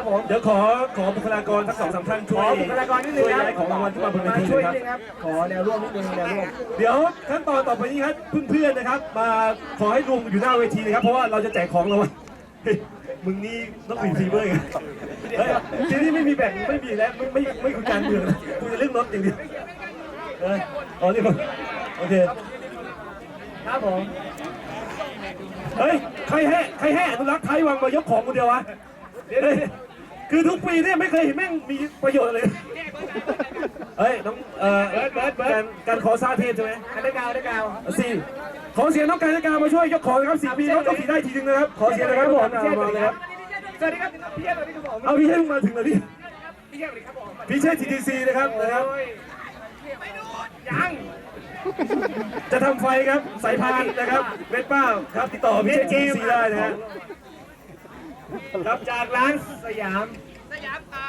ครับผม เดี๋ยวขอขอบุคลากรทั้งสองสามท่านขช่วอยบุคลากรนิดนึงช่วยครับ ย้ายของรางวัลที่มาบนเวมาทีช่วยนะนิดครับนึงครับ ขอแนวร่วมนิดนึงแนวร่วม เดี๋ยวขั้นตอนต่อไปนี้ครับเพื่อนๆนะครับ มาขอให้รวมอยู่หน้าเวทีนะครับ เพราะว่าเราจะแจกของรางวัลเฮ้ยมึงนี่ต้องมีฟีเวอร์ไงเฮ้ยทีนี้ไม่มีแบ่งไม่มีแล้วไม่ไม่ไม่คุยการเมืองนะคุยเรื่องรถอย่างเดียวเอออ๋อนี่ผมโอเค ครับผม เฮ้ย ใครแห่ใครแห่อนุรักษ์ไทยวังมายกของคนเดียววะเฮ้ย คือทุกปีเนี่ยไม่เคยเห็นแม่งมีประโยชน์เลยเฮ้ยน้องเอ่อการการขอซาเทพใช่ไหมอันได้กาวได้กาวสี่ขอเสียงน้องการการมาช่วยยกของนะครับสี่ปีน้องต้องขี่ได้ทีนึงนะครับขอเสียงนะครับผมพี่เชษมาเลยครับสวัสดีครับพี่เชษสวัสดีครับผมเอาพี่เชษมาถึงแล้วพี่พี่เชษสวัสดีครับผมพี่เชษทีทีซีนะครับนะครับโอ้ยยังจะทำไฟครับสายพานนะครับเวทป้าครับติดต่อพี่เชษทีทีซีได้นะฮะค รับจากร้านสยาม สยามอ่า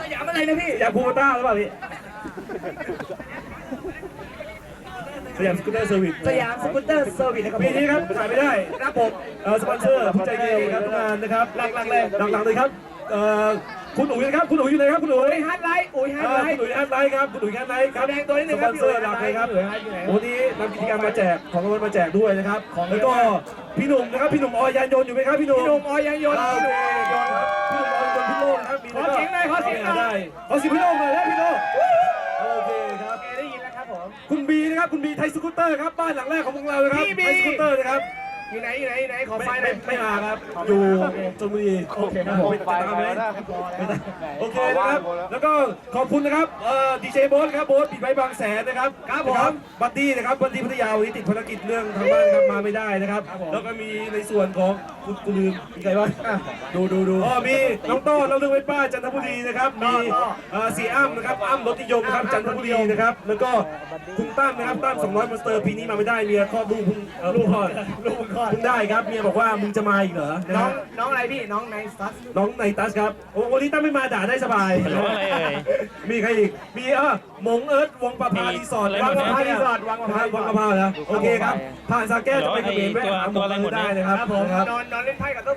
สยามอะไรนะพี่อยากพูต้าหรือเปล่าพี่ สยามสกูตเตอร์เซอร์วิสสยามสกูตเตอร์เซอร์วิสนะครับปีนี้ครับขายไม่ได้ครับผมเอ่อสปอนเซอร์ผู้ใจดีครับทุกงานนะครับหลักๆเลยหลักๆเลยครับเอ่อคุณอุ๋ยนะครับคุณอุ๋ยอยู่ไหนครับคุณอุ๋อุ๋ยยฮัทไลท์อุ๋ยฮัทเอ่อไลคุณท์อุ๋ยแอดไลท์ครับคุณอุ๋ยแอดไลท์ครับแสดงตัวนิดนึงสคปรัอบนเซอร์หลักเลยครับพี่อุ๋ยแอดไลท์วันนี้นำกิจกรรมมาแจกของรางวัลมาแจกด้วยนะครับแล้วก็ พี่หนุ่มนะครับพี่หนุ่มออยานยนต์อยู่ไหมครับพี่หนุ่มพี่หนุ่มออยยังยนต์ครับพี่หนุ่มออยยังยนต์พี่หนุ่มออยานยนต์พี่โลกนะครับมีขอเสียงหน่อยขอเสียงหน่อย ได้ขอเสียงพี่โลกหน่อยนะพี่โลกโอเคครับ โอเคได้ยินแล้วครับผม คุณบีนะครับคุณบีไทยสกูตเตอร์ครับบ้านหลังแรกของพวกเรานะครับพี่บี ไทยสกูตเตอร์นะครับ อยู่ไหนอยู่ไหนอยู่ไหนขอไฟไม่หน่ไม่อยไม่มาครับ อยู่ชลบุรีโอเคครับผมตามไหมโอเคนะครับ แล้วก็ขอบคุณนะครับเอ่อดีเจโบ๊ทครับโบ๊ทปิดไว้บางแสนนะครับครับผมนะบัดดี้นะครับบัดดี้พัทยาวันนี้ติดภารกิจเรื่องทางบ้านครับมาไม่ได้นะครับครับผมแล้วก็มีในส่วนของ คุณกูลืมมีใครบ้างดูดูดูอ๋อมีน้องต้อเราเรื่องไว้ป้าจันทบุรีนะครับ มีเอ่อสีอ้ำนะครับอ้ำรถนิยมนะครับจันทบุรีนะครับ แล้วก็คุณตั้มนะครับตั้ม200มาสเตอร์ปีนี้มาไม่ได้เมียคลอดลูกเพิ่งเอ่อลูกคลอดลูกก่อนเพิ่งได้ครับเมียบอกว่ามึงจะมาอีกเหรอนะน้องฮะน้องอะไรพี่น้องไนซัสน้องไนตัสครับโอ้วันนี้ตั้มไม่มาด่าได้สบาย น้องอะไรเอ่ย มีใครอีก มีเออหมงเอิร์ธวงประภารีสอร์ทอะไรวังหมประดภานะรีสอร์ทวังประภาวังประภานะโอเคครับ ผ่านสาแก้วจะไปเขมรแวะหาหมตัวงอะไรหมดนะได้นะครับครับผมครับนอนนอนเล่นไพ่กับโต๊ะ